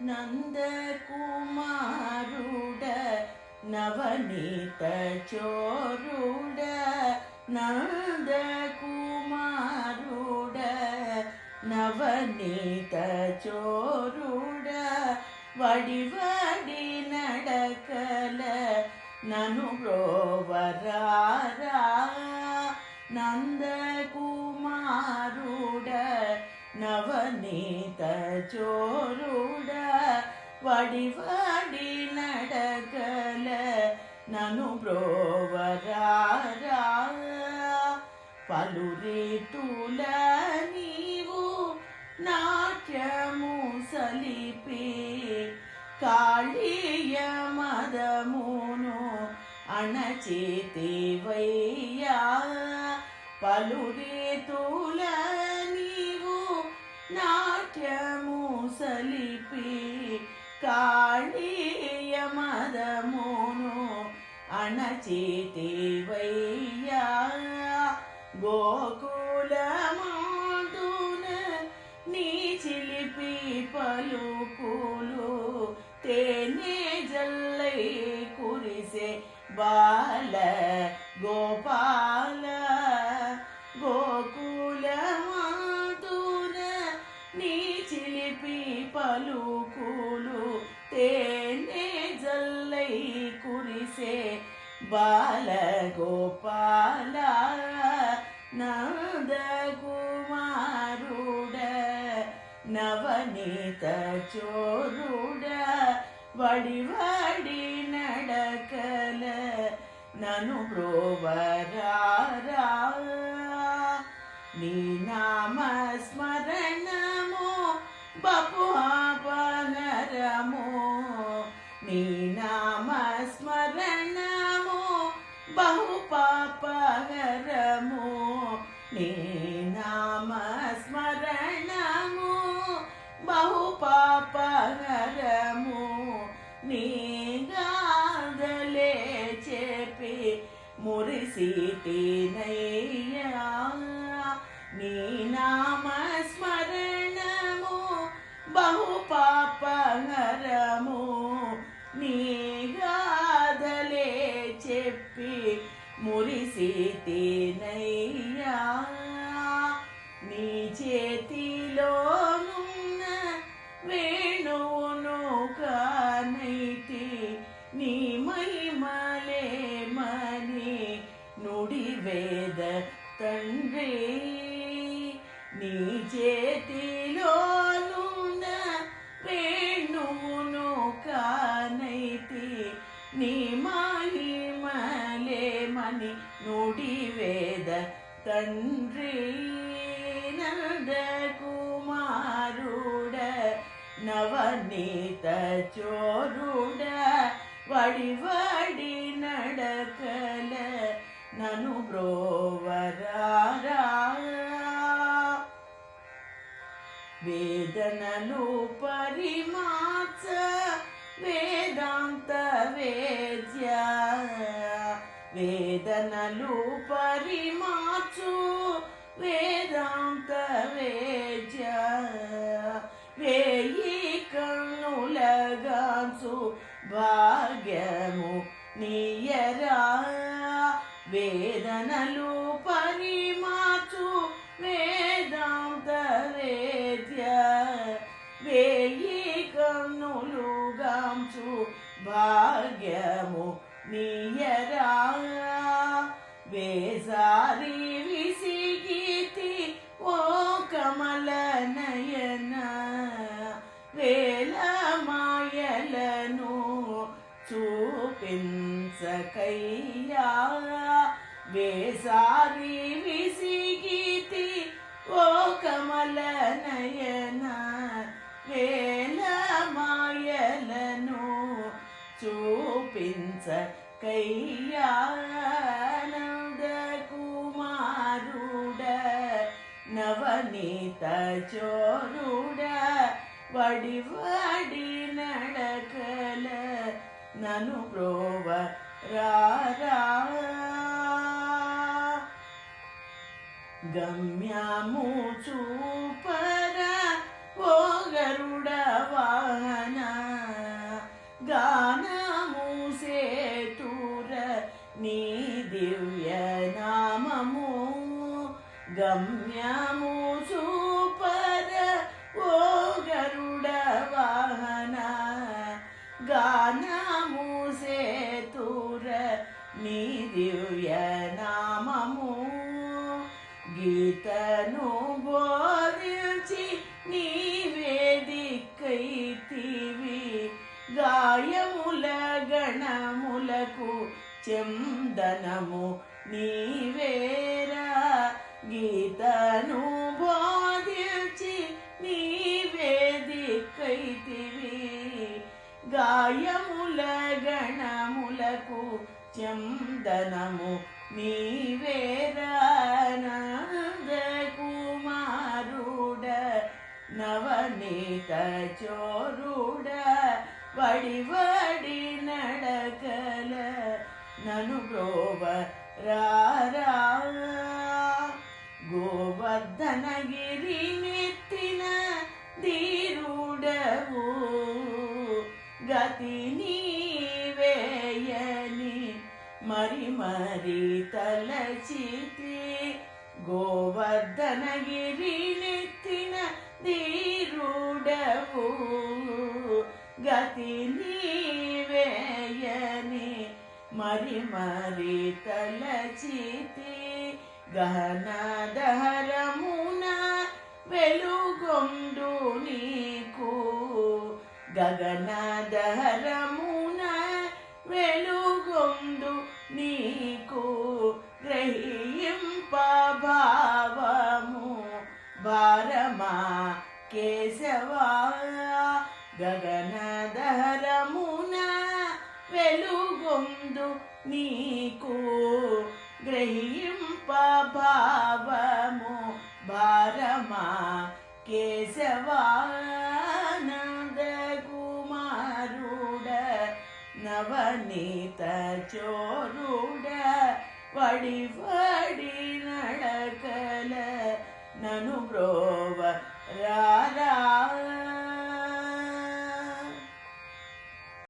నందకుమారుడ నవనీత చోరుడ నందకుమారుడ నవనీత చోరుడ వడి వడి నడకల నను బ్రోవరారా నందకుమారుడ నవనీత చోరుడ వడి నను బ్రోవరారా పలు రేతుల నీవు నాట్యము సలిపే కాళీయ మదమును అణచేతివయ్యా. పలు రేతుల నీవు నాట్యము సలిపే కాళీయ మదమును అణచేతివయ్యా గోకులమాడున నీ చిలిపి బాల గోపాల నంద కుమారుడ నవనీత చోరుడ వడి వడి నడకల నను బ్రోవరారా నీ నామ నీ నామ బహు పాపహరము నీ గాదలే చెప్పి మురిసితినయ్యా. నీ నామస్మరణము బహు పాపహరము నీ గాదలే చెప్పి మురిసితినయ్యా. నీ మహిమలే మని నుడి వేద తండ్రి. నీ చేతిలోనున్న వేణువును కానైతి నీ మహిమలే మని నుడి వేద తండ్రి. నంద కుమారుడ నవనీత చోరుడా వడి వడి నడకల నను బ్రోవరారా వేదనలు పరిమాచ వేదాంత వేద్య వేదనలు పరిమాచు కన్నులగాచు భాగ్యము నీయరా. వేదనలు పరిమాచు వేదాంత వేద్య వేయి కన్నులుగాంచు భాగ్యము నీయరా. వేసారీ చూపించకయ్యా వేసారి విసిగితి ఓ కమల నయన వేల మాయలను చూపించ కయ్యానంద కుమారుడ నవనీత చోరుడ వడి వడి నడకల నను ప్రోవ ಗಮ್ಯಾಮೂಚು ಪರ ಓ ಗರುಡ ವಾಹನ ಗಾನ ಮೂಸೆ ತೂರ ನೀ ದಿವ್ಯ ನಾಮಮು ಗಮ್ಯಾಮೂಚು ಪರ ಓ నీ దివ్య నామము గీతను బోధించి నీ వేదికైతివి. గాయముల గణములకు చందనము నీవేరా గీతను బోధించి నీ వేదికైతివి. గాయముల గణములకు చందనము నీవేరానంద కుమారుడ నవనీత చోరుడ వడి వడి నడకల నను బ్రోవ రారా గోవర్ధనగిరి మరి తలచితి గోవర్ధనగిరినెత్తిన ధీరుడవు. గతి నీవేయని మరి మరి తలచితి గహనదహరమున వెలుగొండు నీకు. గగనదహరమున గగనధరమున వెలుగొందు నీకు. గ్రహింప భావము భారమా కేశవానంద కుమారుడ నవనీత చోరుడ వడి వడి నడకల నను బ్రోవ రారా.